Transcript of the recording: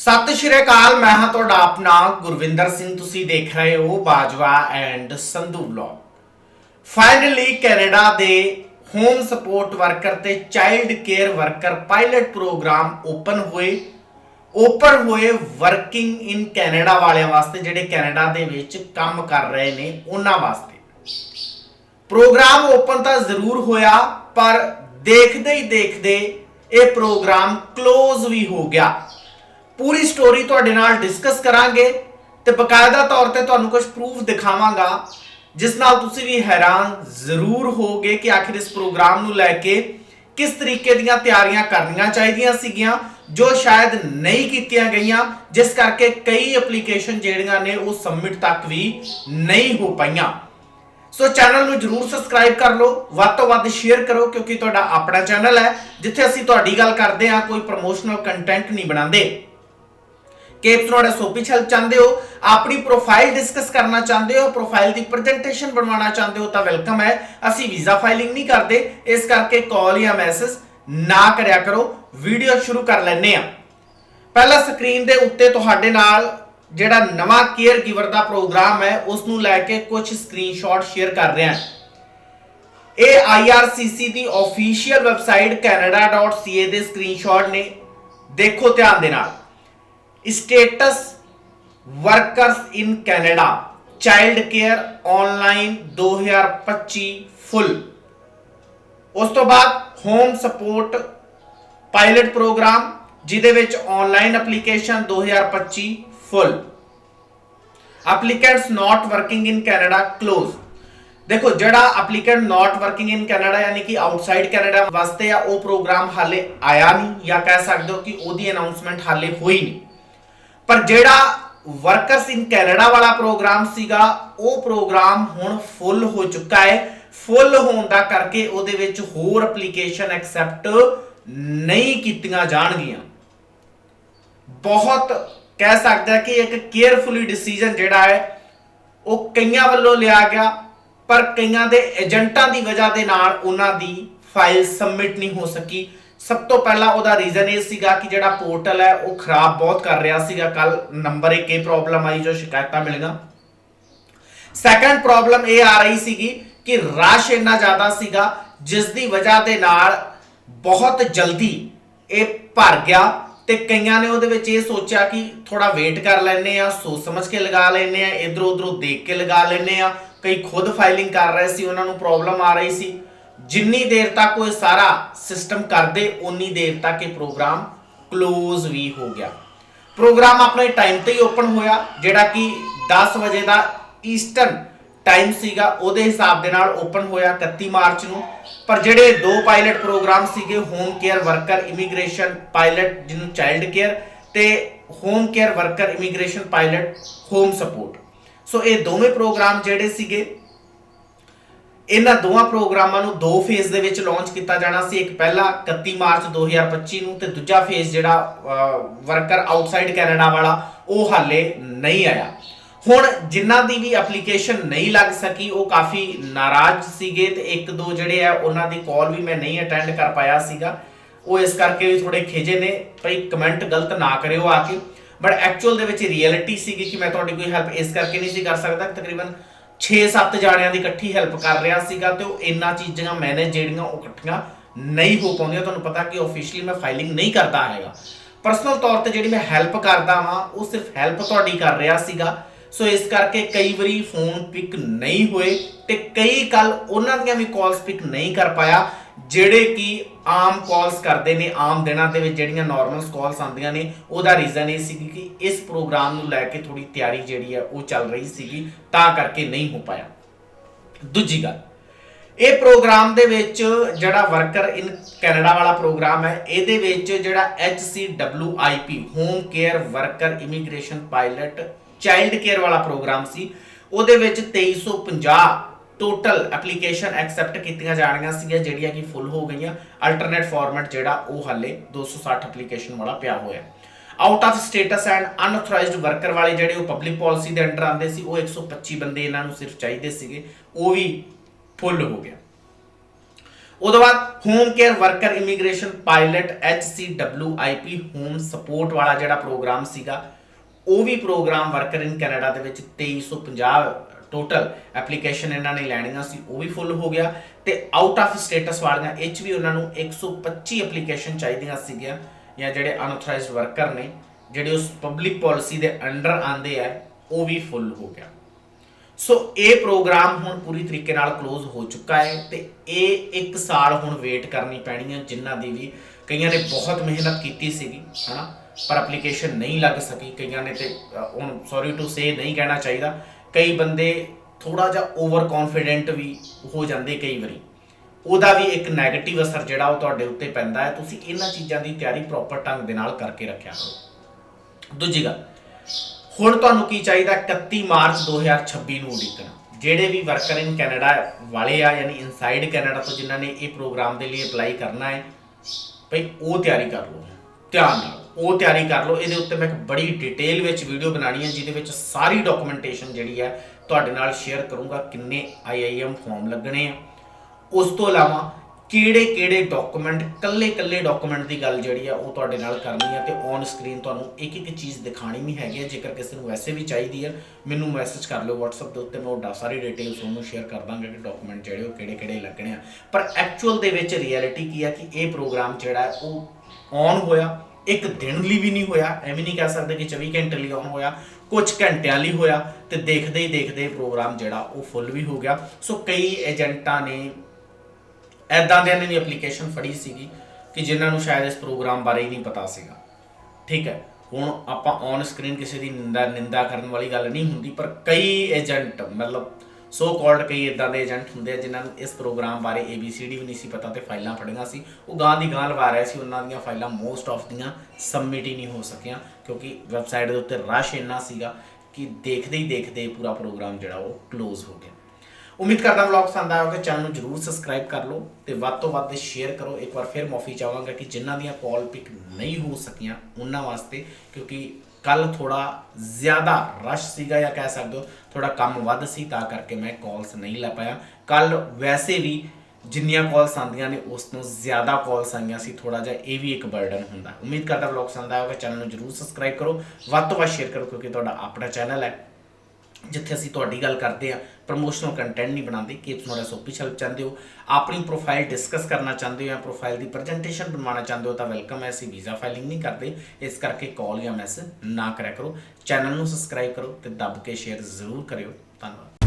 ਸਤਿ ਸ਼੍ਰੀ ਅਕਾਲ, ਮੈਂ ਹਾਂ ਤੁਹਾਡਾ ਆਪਣਾ ਗੁਰਵਿੰਦਰ ਸਿੰਘ। ਤੁਸੀਂ ਦੇਖ ਰਹੇ ਹੋ Bajwa and Sandhu vlog. Finally Canada ਦੇ ਹੋਮ ਸਪੋਰਟ ਵਰਕਰ ਤੇ child care worker pilot program open ਹੋਏ। ਓਪਨ ਹੋਏ ਵਰਕਿੰਗ ਇਨ ਕੈਨੇਡਾ ਵਾਲਿਆਂ ਵਾਸਤੇ, ਜਿਹੜੇ ਕੈਨੇਡਾ ਦੇ ਵਿੱਚ ਕੰਮ ਕਰ ਰਹੇ ਨੇ, ਉਹਨਾਂ ਵਾਸਤੇ। ਪ੍ਰੋਗਰਾਮ ਓਪਨ ਤਾਂ ਜ਼ਰੂਰ ਹੋਇਆ, ਪਰ ਦੇਖਦੇ ਹੀ ਦੇਖਦੇ ਇਹ ਪ੍ਰੋਗਰਾਮ ক্লোਜ਼ ਵੀ ਹੋ ਗਿਆ। ਪੂਰੀ ਸਟੋਰੀ ਤੁਹਾਡੇ ਨਾਲ ਡਿਸਕਸ ਕਰਾਂਗੇ ਤੇ ਬਕਾਇਦਾ ਤੌਰ ਤੇ ਤੁਹਾਨੂੰ ਕੁਝ ਪ੍ਰੂਫ ਦਿਖਾਵਾਂਗਾ, ਜਿਸ ਨਾਲ ਤੁਸੀਂ ਵੀ ਹੈਰਾਨ ਜ਼ਰੂਰ ਹੋਗੇ ਕਿ ਆਖਿਰ ਇਸ ਪ੍ਰੋਗਰਾਮ ਨੂੰ ਲੈ ਕੇ ਕਿਸ ਤਰੀਕੇ ਦੀਆਂ ਤਿਆਰੀਆਂ ਕਰਨੀਆਂ ਚਾਹੀਦੀਆਂ ਸੀਗੀਆਂ, ਜੋ ਸ਼ਾਇਦ ਨਹੀਂ ਕੀਤੀਆਂ ਗਈਆਂ, ਜਿਸ ਕਰਕੇ ਕਈ ਐਪਲੀਕੇਸ਼ਨ ਜਿਹੜੀਆਂ ਨੇ ਉਹ ਸਬਮਿਟ ਤੱਕ ਵੀ ਨਹੀਂ ਹੋ ਪਾਈਆਂ। ਸੋ ਚੈਨਲ ਨੂੰ ਜਰੂਰ ਸਬਸਕ੍ਰਾਈਬ ਕਰ ਲਓ, ਵੱਧ ਤੋਂ ਵੱਧ ਸ਼ੇਅਰ ਕਰੋ, ਕਿਉਂਕਿ ਤੁਹਾਡਾ ਆਪਣਾ ਚੈਨਲ ਹੈ, ਜਿੱਥੇ ਅਸੀਂ ਤੁਹਾਡੀ ਗੱਲ ਕਰਦੇ ਹਾਂ, ਕੋਈ ਪ੍ਰੋਮੋਸ਼ਨਲ ਕੰਟੈਂਟ ਨਹੀਂ ਬਣਾਉਂਦੇ। ਕਿ ਤੁਹਾਡਾ ਸੋਪੀ ਛਲ ਚਾਹੁੰਦੇ ਹੋ, ਆਪਣੀ ਪ੍ਰੋਫਾਈਲ ਡਿਸਕਸ ਕਰਨਾ ਚਾਹੁੰਦੇ ਹੋ ਪ੍ਰੋਫਾਈਲ ਦੀ ਪ੍ਰੈਜੈਂਟੇਸ਼ਨ ਬਣਵਾਉਣਾ ਚਾਹੁੰਦੇ ਹੋ ਤਾਂ ਵੈਲਕਮ ਹੈ। ਅਸੀਂ ਵੀਜ਼ਾ ਫਾਈਲਿੰਗ ਨਹੀਂ ਕਰਦੇ, ਇਸ ਕਰਕੇ ਕਾਲ ਜਾਂ ਮੈਸੇਜ ਨਾ ਕਰਿਆ ਕਰੋ। ਵੀਡੀਓ ਸ਼ੁਰੂ ਕਰ ਲੈਂਦੇ ਆ ਪਹਿਲਾ ਸਕਰੀਨ ਦੇ ਉੱਤੇ ਤੁਹਾਡੇ ਨਾਲ ਜਿਹੜਾ ਨਵਾਂ ਕੇਅਰ ਗਿਵਰ ਦਾ ਪ੍ਰੋਗਰਾਮ ਹੈ ਉਸ ਨੂੰ ਲੈ ਕੇ ਕੁਝ ਸਕਰੀਨਸ਼ਾਟ ਸ਼ੇਅਰ ਕਰ ਰਿਹਾ ਹਾਂ। ਇਹ IRCC ਦੀ ਅਫੀਸ਼ੀਅਲ ਵੈਬਸਾਈਟ canada.ca ਦੇ ਸਕਰੀਨਸ਼ਾਟ ਨੇ। ਦੇਖੋ ਧਿਆਨ ਦੇ ਨਾਲ। Status workers in Canada child care online 2025 full ਉਸ ਤੋਂ ਬਾਅਦ ਹੋਮ ਸਪੋਰਟ ਪਾਇਲਟ ਪ੍ਰੋਗਰਾਮ ਜਿਹਦੇ ਵਿੱਚ online application 2025 full applicants not working in Canada close. ਦੇਖੋ, ਜਿਹੜਾ applicant not working in Canada ਯਾਨੀ ਕਿ ਆਊਟਸਾਈਡ ਕੈਨੇਡਾ ਵਾਸਤੇ ਆ, ਉਹ ਪ੍ਰੋਗਰਾਮ ਹਾਲੇ ਆਇਆ ਨਹੀਂ ਜਾਂ ਕਹਿ ਸਕਦੇ ਹੋ ਕਿ ਉਹਦੀ ਅਨਾਉਂਸਮੈਂਟ ਹਾਲੇ ਹੋਈ ਨਹੀਂ। ਪਰ ਜਿਹੜਾ ਵਰਕਰਸ ਇਨ ਕੈਨੇਡਾ ਵਾਲਾ ਪ੍ਰੋਗਰਾਮ ਸੀਗਾ, ਉਹ ਪ੍ਰੋਗਰਾਮ ਹੁਣ ਫੁੱਲ ਹੋ ਚੁੱਕਾ ਹੈ। ਫੁੱਲ ਹੋਣ ਦਾ ਕਰਕੇ ਉਹਦੇ ਵਿੱਚ ਹੋਰ ਐਪਲੀਕੇਸ਼ਨ ਐਕਸੈਪਟ ਨਹੀਂ ਕੀਤੀਆਂ ਜਾਣਗੀਆਂ। ਬਹੁਤ ਕਹਿ ਸਕਦਾ ਕਿ ਇੱਕ ਕੇਅਰਫੁਲੀ ਡਿਸੀਜਨ ਜਿਹੜਾ ਹੈ, ਉਹ ਕਈਆਂ ਵੱਲੋਂ ਲਿਆ ਗਿਆ, ਪਰ ਕਈਆਂ ਦੇ ਏਜੰਟਾਂ ਦੀ ਵਜ੍ਹਾ ਦੇ ਨਾਲ ਉਹਨਾਂ ਦੀ ਫਾਈਲ ਸਬਮਿਟ ਨਹੀਂ ਹੋ ਸਕੀ। ਸਭ ਤੋਂ ਪਹਿਲਾਂ ਉਹਦਾ ਰੀਜ਼ਨ ਇਹ ਸੀਗਾ ਕਿ ਜਿਹੜਾ ਪੋਰਟਲ ਹੈ, ਉਹ ਖਰਾਬ ਬਹੁਤ ਕਰ ਰਿਹਾ ਸੀਗਾ। ਕੱਲ ਨੰਬਰ 1 ਇਹ ਪ੍ਰੋਬਲਮ ਆਈ ਜੋ ਸ਼ਿਕਾਇਤਾਂ ਮਿਲੀਆਂ। ਸੈਕੰਡ ਪ੍ਰੋਬਲਮ ਇਹ ਆ ਰਹੀ ਸੀਗੀ ਕਿ ਰਸ਼ ਇੰਨਾ ਜ਼ਿਆਦਾ ਸੀਗਾ, ਜਿਸ ਦੀ ਵਜ੍ਹਾ ਦੇ ਨਾਲ ਬਹੁਤ ਜਲਦੀ ਇਹ ਭਰ ਗਿਆ ਤੇ ਕਈਆਂ ਨੇ ਉਹਦੇ ਵਿੱਚ ਇਹ ਸੋਚਿਆ ਕਿ ਥੋੜਾ ਵੇਟ ਕਰ ਲੈਨੇ ਆ ਸੋਚ ਸਮਝ ਕੇ ਲਗਾ ਲੈਨੇ ਆ ਇਧਰੋਂ ਉਧਰੋਂ ਦੇਖ ਕੇ ਲਗਾ ਲੈਨੇ ਆ ਕਈ ਖੁਦ ਫਾਈਲਿੰਗ ਕਰ ਰਹੇ ਸੀ, ਉਹਨਾਂ ਨੂੰ ਪ੍ਰੋਬਲਮ ਆ ਰਹੀ ਸੀ। ਜਿੰਨੀ ਦੇਰ ਤੱਕ ਉਹ ਇਹ ਸਾਰਾ ਸਿਸਟਮ ਕਰਦੇ ਉਨੀ ਦੇਰ ਤੱਕ ਇਹ ਪ੍ਰੋਗਰਾਮ ক্লোਜ਼ ਵੀ ਹੋ ਗਿਆ। ਪ੍ਰੋਗਰਾਮ ਆਪਣੇ ਟਾਈਮ ਤੇ ਹੀ ਓਪਨ ਹੋਇਆ, ਜਿਹੜਾ ਕਿ 10 ਵਜੇ ਦਾ ਈਸਟਰਨ ਟਾਈਮ ਸੀਗਾ, ਉਹਦੇ ਹਿਸਾਬ ਦੇ ਨਾਲ ਓਪਨ ਹੋਇਆ 31 ਮਾਰਚ ਨੂੰ। ਪਰ ਜਿਹੜੇ ਦੋ ਪਾਇਲਟ ਪ੍ਰੋਗਰਾਮ ਸੀਗੇ home care worker immigration pilot ਜਿਹਨੂੰ ਚਾਈਲਡ ਕੇਅਰ ਤੇ home care worker immigration pilot home support so ਇਹ ਦੋਵੇਂ ਪ੍ਰੋਗਰਾਮ ਜਿਹੜੇ ਸੀਗੇ ਇਹਨਾਂ ਦੋਵਾਂ ਪ੍ਰੋਗਰਾਮਾਂ ਨੂੰ ਦੋ ਫੇਜ਼ ਦੇ ਵਿੱਚ ਲਾਂਚ ਕੀਤਾ ਜਾਣਾ ਸੀ। ਇੱਕ ਪਹਿਲਾ 31 ਮਾਰਚ 2025 ਨੂੰ ਤੇ ਦੂਜਾ ਫੇਜ਼ ਜਿਹੜਾ ਵਰਕਰ ਆਊਟਸਾਈਡ ਕੈਨੇਡਾ ਵਾਲਾ, ਉਹ ਹਾਲੇ ਨਹੀਂ ਆਇਆ। ਹੁਣ ਜਿਨ੍ਹਾਂ ਦੀ ਵੀ ਐਪਲੀਕੇਸ਼ਨ ਨਹੀਂ ਲੱਗ ਸਕੀ, ਉਹ ਕਾਫੀ ਨਾਰਾਜ਼ ਸੀਗੇ ਤੇ ਇੱਕ ਦੋ ਜਿਹੜੇ ਆ, ਉਹਨਾਂ ਦੀ ਕਾਲ ਵੀ ਮੈਂ ਨਹੀਂ ਅਟੈਂਡ ਕਰ ਪਾਇਆ ਸੀਗਾ। ਉਹ ਇਸ ਕਰਕੇ ਵੀ ਥੋੜੇ ਖਿਜੇ ਨੇ। ਭਈ ਕਮੈਂਟ ਗਲਤ ਨਾ ਕਰਿਓ ਆ ਕੇ। ਬਟ ਐਕਚੁਅਲ ਦੇ ਵਿੱਚ ਰਿਐਲਿਟੀ ਸੀਗੀ ਕਿ ਮੈਂ ਤੁਹਾਡੀ ਕੋਈ ਹੈਲਪ ਇਸ ਕਰਕੇ ਨਹੀਂ ਸੀ ਕਰ ਸਕਦਾ। ਤਕਰੀਬਨ 6-7 ਜਾਣਿਆਂ ਦੀ ਇਕੱਠੀ ਹੈਲਪ ਕਰ ਰਿਹਾ ਸੀਗਾ ਤੇ ਉਹ ਇੰਨਾ ਚੀਜ਼ਾਂ ਮੈਨੇਜ ਜਿਹੜੀਆਂ ਉਹ ਇਕੱਠੀਆਂ ਨਹੀਂ ਹੋ ਪਾਉਂਦੀਆਂ। ਤੁਹਾਨੂੰ ਪਤਾ ਕਿ ਆਫੀਸ਼ੀਅਲੀ ਮੈਂ ਫਾਈਲਿੰਗ ਨਹੀਂ ਕਰਦਾ ਹੈਗਾ। ਪਰਸਨਲ ਤੌਰ ਤੇ ਜਿਹੜੀ ਮੈਂ ਹੈਲਪ ਕਰਦਾ ਹਾਂ ਉਹ ਸਿਰਫ ਹੈਲਪ ਤੁਹਾਡੀ ਕਰ ਰਿਹਾ ਸੀਗਾ। ਸੋ ਇਸ ਕਰਕੇ ਕਈ ਵਾਰੀ ਫੋਨ ਪਿਕ ਨਹੀਂ ਹੋਏ ਤੇ ਕਈ ਕੱਲ ਉਹਨਾਂ ਦੀਆਂ ਵੀ ਕਾਲਸ ਪਿਕ ਨਹੀਂ ਕਰ ਪਾਇਆ। ਜਿਹੜੇ ਕਿ ਆਮ ਕਾਲਸ ਕਰਦੇ ਨੇ, ਆਮ ਦਿਨਾਂ ਦੇ ਵਿੱਚ ਜਿਹੜੀਆਂ ਨਾਰਮਲ ਕਾਲਸ ਆਉਂਦੀਆਂ ਨੇ, ਉਹਦਾ ਰੀਜ਼ਨ ਇਹ ਸੀ ਕਿ ਇਸ ਪ੍ਰੋਗਰਾਮ ਨੂੰ ਲੈ ਕੇ ਥੋੜੀ ਤਿਆਰੀ ਜਿਹੜੀ ਹੈ ਉਹ ਚੱਲ ਰਹੀ ਸੀਗੀ, ਤਾਂ ਕਰਕੇ ਨਹੀਂ ਹੋ ਪਾਇਆ। ਦੂਜੀ ਗੱਲ, ਇਹ ਪ੍ਰੋਗਰਾਮ ਦੇ ਵਿੱਚ ਜਿਹੜਾ ਵਰਕਰ ਇਨ ਕੈਨੇਡਾ ਵਾਲਾ ਪ੍ਰੋਗਰਾਮ ਹੈ, ਇਹਦੇ ਵਿੱਚ ਜਿਹੜਾ HCWIP home care worker immigration pilot child care ਵਾਲਾ ਪ੍ਰੋਗਰਾਮ ਸੀ, ਉਹਦੇ ਵਿੱਚ 2350 ਟੋਟਲ ਐਪਲੀਕੇਸ਼ਨ ਐਕਸੈਪਟ ਕੀਤੀਆਂ ਜਾਣੀਆਂ ਸੀਗੀਆਂ, ਜਿਹੜੀਆਂ ਕਿ ਫੁੱਲ ਹੋ ਗਈਆਂ। ਅਲਟਰਨੇਟ ਫਾਰਮੈਟ ਜਿਹੜਾ, ਉਹ ਹਾਲੇ 260 ਐਪਲੀਕੇਸ਼ਨ ਵਾਲਾ ਪਿਆ ਹੋਇਆ। Out of status and unauthorized worker ਵਾਲੇ ਜਿਹੜੇ, ਉਹ ਪਬਲਿਕ ਪਾਲਿਸੀ ਦੇ ਅੰਡਰ ਆਉਂਦੇ ਸੀ, ਉਹ 125 ਬੰਦੇ ਇਹਨਾਂ ਨੂੰ ਸਿਰਫ ਚਾਹੀਦੇ ਸੀਗੇ। ਉਹ ਵੀ ਫੁੱਲ ਹੋ ਗਿਆ। ਉਹਦੇ ਬਾਅਦ home care worker immigration pilot HCWIP home support ਵਾਲਾ ਜਿਹੜਾ ਪ੍ਰੋਗਰਾਮ ਸੀਗਾ, ਉਹ ਵੀ ਪ੍ਰੋਗਰਾਮ ਵਰਕਰ ਇਨ ਕੈਨੇਡਾ ਦੇ ਵਿੱਚ 2350 ਟੋਟਲ ਐਪਲੀਕੇਸ਼ਨ ਇਹਨਾਂ ਨੇ ਲੈਣੀਆਂ ਸੀ, ਉਹ ਵੀ ਫੁੱਲ ਹੋ ਗਿਆ ਤੇ ਆਊਟ ਆਫ ਸਟੇਟਸ ਵਾਲੀਆਂ ਇਹ 'ਚ ਵੀ ਉਹਨਾਂ ਨੂੰ 125 ਐਪਲੀਕੇਸ਼ਨ ਚਾਹੀਦੀਆਂ ਸੀਗੀਆਂ ਜਾਂ ਜਿਹੜੇ ਅਨਆਥੋਰਾਈਜ਼ਡ ਵਰਕਰ ਨੇ, ਜਿਹੜੇ ਉਸ ਪਬਲਿਕ ਪਾਲਿਸੀ ਦੇ ਅੰਡਰ ਆਂਦੇ ਆ, ਉਹ ਵੀ ਫੁੱਲ ਹੋ ਗਿਆ। ਸੋ ਇਹ ਪ੍ਰੋਗਰਾਮ ਹੁਣ ਪੂਰੀ ਤਰੀਕੇ ਨਾਲ ক্লোਜ਼ ਹੋ ਚੁੱਕਾ ਹੈ ਤੇ ਇਹ ਇੱਕ ਸਾਲ ਹੁਣ ਵੇਟ ਕਰਨੀ ਪੈਣੀ ਹੈ ਜਿਨ੍ਹਾਂ ਦੀ ਵੀ ਕਈਆਂ ਨੇ ਬਹੁਤ ਮਿਹਨਤ ਕੀਤੀ ਸੀਗੀ, ਹਨਾ, ਪਰ ਐਪਲੀਕੇਸ਼ਨ ਨਹੀਂ ਲੱਗ ਸਕੀ। ਕਈਆਂ ਨੇ ਤੇ ਹੁਣ ਸੌਰੀ ਟੂ ਸੇ ਨਹੀਂ ਕਹਿਣਾ ਚਾਹੀਦਾ। ਕਈ ਬੰਦੇ ਥੋੜਾ ਜਿਹਾ ਓਵਰ ਕੌਨਫੀਡੈਂਟ ਵੀ ਹੋ ਜਾਂਦੇ ਕਈ ਵਾਰੀ। ਉਹਦਾ ਵੀ ਇੱਕ 네ਗੇਟਿਵ ਅਸਰ ਜਿਹੜਾ ਉਹ ਤੁਹਾਡੇ ਉੱਤੇ ਪੈਂਦਾ ਹੈ। ਤੁਸੀਂ ਇਹਨਾਂ ਚੀਜ਼ਾਂ ਦੀ ਤਿਆਰੀ ਪ੍ਰੋਪਰ ਢੰਗ ਦੇ ਨਾਲ ਕਰਕੇ ਰੱਖਿਆ ਕਰੋ। ਦੂਜੀ ਗੱਲ, ਹੁਣ ਤੁਹਾਨੂੰ ਕੀ ਚਾਹੀਦਾ? 31 ਮਾਰਚ 2026 ਨੂੰ ਉਡੀਕਣਾ। ਜਿਹੜੇ ਵੀ ਵਰਕਰ ਇਨ ਕੈਨੇਡਾ ਵਾਲੇ ਆ, ਯਾਨੀ ਇਨਸਾਈਡ ਕੈਨੇਡਾ ਤੋਂ ਜਿਨ੍ਹਾਂ ਨੇ ਇਹ ਪ੍ਰੋਗਰਾਮ ਦੇ ਲਈ ਅਪਲਾਈ ਕਰਨਾ ਹੈ ਭਈ ਉਹ ਤਿਆਰੀ ਕਰ ਲਓ। ਧਿਆਨ ਨਾਲ। ਉਹ ਤਿਆਰੀ ਕਰ ਲਓ। ਇਹਦੇ ਉੱਤੇ ਮੈਂ ਇੱਕ ਬੜੀ ਡਿਟੇਲ ਵਿੱਚ ਵੀਡੀਓ ਬਣਾਣੀ ਹੈ, ਜਿਹਦੇ ਵਿੱਚ ਸਾਰੀ ਡਾਕੂਮੈਂਟੇਸ਼ਨ ਜਿਹੜੀ ਹੈ ਤੁਹਾਡੇ ਨਾਲ ਸ਼ੇਅਰ ਕਰੂੰਗਾ, ਕਿੰਨੇ ਆਈਆਈਐਮ ਫਾਰਮ ਲੱਗਣੇ ਆ। ਉਸ ਤੋਂ ਇਲਾਵਾ ਕਿਹੜੇ ਕਿਹੜੇ ਡਾਕੂਮੈਂਟ ਕੱਲੇ ਕੱਲੇ ਡਾਕੂਮੈਂਟ ਦੀ ਗੱਲ ਜਿਹੜੀ ਆ, ਉਹ ਤੁਹਾਡੇ ਨਾਲ ਕਰਨੀ ਆ ਤੇ ਔਨ ਸਕਰੀਨ ਤੁਹਾਨੂੰ ਇੱਕ ਇੱਕ ਚੀਜ਼ ਦਿਖਾਣੀ ਵੀ ਹੈਗੀ ਹੈ ਜੇਕਰ ਕਿਸੇ ਨੂੰ ਵੈਸੇ ਵੀ ਚਾਹੀਦੀ ਹੈ ਮੈਨੂੰ ਮੈਸੇਜ ਕਰ ਲਿਓ WhatsApp ਦੇ ਉੱਤੇ, ਮੈਂ ਉਹ ਡਾ- ਸਾਰੀ ਡਿਟੇਲਸ ਤੁਹਾਨੂੰ ਸ਼ੇਅਰ ਕਰ ਦਾਂਗਾ ਕਿ ਡਾਕੂਮੈਂਟ ਜਿਹੜੇ ਉਹ ਕਿਹੜੇ ਕਿਹੜੇ ਲੱਗਣੇ ਆ। ਪਰ ਐਕਚੁਅਲ ਦੇ ਵਿੱਚ ਰਿਐਲਿਟੀ ਕੀ ਆ ਕਿ ਇਹ ਪ੍ਰੋਗਰਾਮ ਜਿਹੜਾ ਉਹ ਔਨ ਹੋਇਆ। ਇੱਕ ਦਿਨ ਲਈ ਵੀ ਨਹੀਂ ਹੋਇਆ, ਐਵੇਂ ਨਹੀਂ ਕਹਿ ਸਕਦੇ ਕਿ 24 ਘੰਟੇ ਲਈ ਔਨ ਹੋਇਆ ਕੁਝ ਘੰਟਿਆਂ ਲਈ ਹੋਇਆ ਤੇ ਦੇਖਦੇ ਹੀ ਦੇਖਦੇ ਪ੍ਰੋਗਰਾਮ ਜਿਹੜਾ ਉਹ ਫੁੱਲ ਵੀ ਹੋ ਗਿਆ। ਸੋ ਕਈ ਏਜੰਟਾਂ ਨੇ ਐਦਾਂ ਦੇ ਨੇ ਐਪਲੀਕੇਸ਼ਨ ਫੜੀ ਸੀਗੀ ਕਿ ਜਿਨ੍ਹਾਂ ਨੂੰ ਸ਼ਾਇਦ ਇਸ ਪ੍ਰੋਗਰਾਮ ਬਾਰੇ ਹੀ ਨਹੀਂ ਪਤਾ ਸੀਗਾ। ਠੀਕ ਹੈ, ਹੁਣ ਆਪਾਂ ਔਨ ਸਕਰੀਨ ਕਿਸੇ ਦੀ ਨਿੰਦਾ ਨਿੰਦਾ ਕਰਨ ਵਾਲੀ ਗੱਲ ਨਹੀਂ ਹੁੰਦੀ, ਪਰ ਕਈ ਏਜੰਟ ਮਤਲਬ ਸੋ ਕਾਲਡ ਕਈ ਇਦਾਂ ਦੇ ਏਜੰਟ ਹੁੰਦੇ ਆ ਜਿਨ੍ਹਾਂ ਨੂੰ ਇਸ ਪ੍ਰੋਗਰਾਮ ਬਾਰੇ ABCD ਵੀ ਨਹੀਂ ਸੀ ਪਤਾ ਤੇ ਫਾਈਲਾਂ ਫੜੀਆਂ ਸੀ। ਉਹ ਗਾਂ ਦੀ ਗਾਂ ਲਵਾ ਰਹੇ ਸੀ, ਉਹਨਾਂ ਦੀਆਂ ਫਾਈਲਾਂ ਮੋਸਟ ਆਫ ਦੀਆਂ ਸਬਮਿਟ ਹੀ ਨਹੀਂ ਹੋ ਸਕੀਆਂ ਕਿਉਂਕਿ ਵੈਬਸਾਈਟ ਦੇ ਉੱਤੇ ਰਸ਼ ਇੰਨਾ ਸੀਗਾ ਕਿ ਦੇਖਦੇ ਹੀ ਦੇਖਦੇ ਪੂਰਾ ਪ੍ਰੋਗਰਾਮ ਜਿਹੜਾ ਉਹ ক্লোਜ਼ ਹੋ ਗਿਆ। ਉਮੀਦ ਕਰਦਾ ਵਲੌਗ ਪਸੰਦ ਆਇਆ ਹੋਵੇ ਚੈਨਲ ਨੂੰ ਜਰੂਰ ਸਬਸਕ੍ਰਾਈਬ ਕਰ ਲਓ ਤੇ ਵੱਧ ਤੋਂ ਵੱਧ ਸ਼ੇਅਰ ਕਰੋ। ਇੱਕ ਵਾਰ ਫਿਰ ਮਾਫੀ ਚਾਹਾਂਗਾ ਕਿ ਜਿਨ੍ਹਾਂ ਦੀਆਂ ਕਾਲ ਪਿਕ ਨਹੀਂ ਹੋ ਸਕੀਆਂ, ਉਹਨਾਂ ਵਾਸਤੇ ਕਿਉਂਕਿ ਕੱਲ ਥੋੜਾ ਜ਼ਿਆਦਾ ਰਸ਼ ਸੀਗਾ ਜਾਂ ਕਹਿ ਸਕਦੇ ਹੋ ਥੋੜਾ ਕੰਮ ਵੱਧ ਸੀ, ਤਾਂ ਕਰਕੇ ਮੈਂ ਕਾਲਸ ਨਹੀਂ ਲੈ ਪਾਇਆ। ਕੱਲ ਵੈਸੇ ਵੀ ਜਿੰਨੀਆਂ ਕਾਲਸ ਆਉਂਦੀਆਂ ਨੇ, ਉਸ ਤੋਂ ਜ਼ਿਆਦਾ ਕਾਲਸ ਆਈਆਂ ਸੀ ਥੋੜਾ ਜਿਹਾ ਇਹ ਵੀ ਇੱਕ ਬਰਡਨ ਹੁੰਦਾ। ਉਮੀਦ ਕਰਦਾ ਵਲੌਗ ਪਸੰਦ ਆਇਆ ਹੋਵੇ ਚੈਨਲ ਨੂੰ ਜਰੂਰ ਸਬਸਕ੍ਰਾਈਬ ਕਰੋ। ਵੱਧ ਤੋਂ ਵੱਧ ਸ਼ੇਅਰ ਕਰੋ, ਕਿਉਂਕਿ ਤੁਹਾਡਾ ਆਪਣਾ ਚੈਨਲ ਹੈ। ਜਿੱਥੇ ਅਸੀਂ ਤੁਹਾਡੀ ਗੱਲ ਕਰਦੇ ਆ ਪ੍ਰੋਮੋਸ਼ਨਲ ਕੰਟੈਂਟ ਨਹੀਂ ਬਣਾਉਂਦੇ, ਕਿ ਤੁਸੀਂ ਤੁਹਾਡਾ ਸੋਪੀ ਹੈਲਪ ਚਾਹੁੰਦੇ ਹੋ? ਆਪਣੀ ਪ੍ਰੋਫਾਈਲ ਡਿਸਕਸ ਕਰਨਾ ਚਾਹੁੰਦੇ ਹੋ ਜਾਂ ਪ੍ਰੋਫਾਈਲ ਦੀ ਪ੍ਰੈਜੈਂਟੇਸ਼ਨ ਬਣਵਾਉਣਾ ਚਾਹੁੰਦੇ ਹੋ ਤਾਂ ਵੈਲਕਮ ਹੈ, ਅਸੀਂ ਵੀਜ਼ਾ ਫਾਈਲਿੰਗ ਨਹੀਂ ਕਰਦੇ। ਇਸ ਕਰਕੇ ਕਾਲ ਜਾਂ ਮੈਸੇਜ ਨਾ ਕਰਿਆ ਕਰੋ। ਚੈਨਲ ਨੂੰ ਸਬਸਕ੍ਰਾਈਬ ਕਰੋ ਤੇ ਦੱਬ ਕੇ ਸ਼ੇਅਰ ਜ਼ਰੂਰ ਕਰਿਓ। ਧੰਨਵਾਦ।